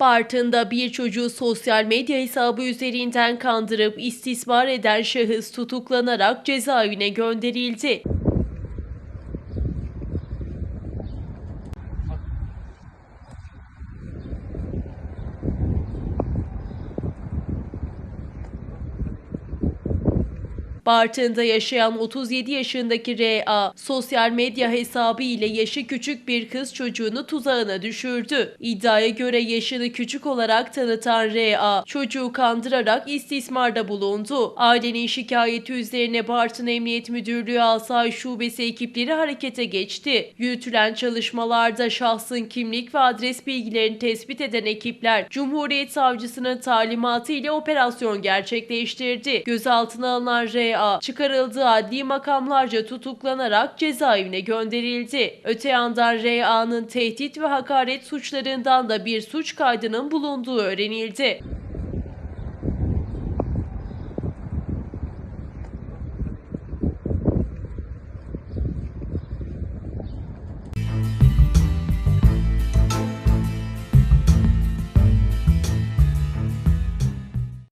Bartın'da bir çocuğu sosyal medya hesabı üzerinden kandırıp istismar eden şahıs tutuklanarak cezaevine gönderildi. Bartın'da yaşayan 37 yaşındaki R.A. sosyal medya hesabı ile yaşı küçük bir kız çocuğunu tuzağına düşürdü. İddiaya göre yaşını küçük olarak tanıtan R.A. çocuğu kandırarak istismarda bulundu. Ailenin şikayeti üzerine Bartın Emniyet Müdürlüğü Asayiş Şubesi ekipleri harekete geçti. Yürütülen çalışmalarda şahsın kimlik ve adres bilgilerini tespit eden ekipler Cumhuriyet Savcısının talimatı ile operasyon gerçekleştirdi. Gözaltına alınan R.A. çıkarıldığı adli makamlarca tutuklanarak cezaevine gönderildi. Öte yandan R.A.'nın tehdit ve hakaret suçlarından da bir suç kaydının bulunduğu öğrenildi.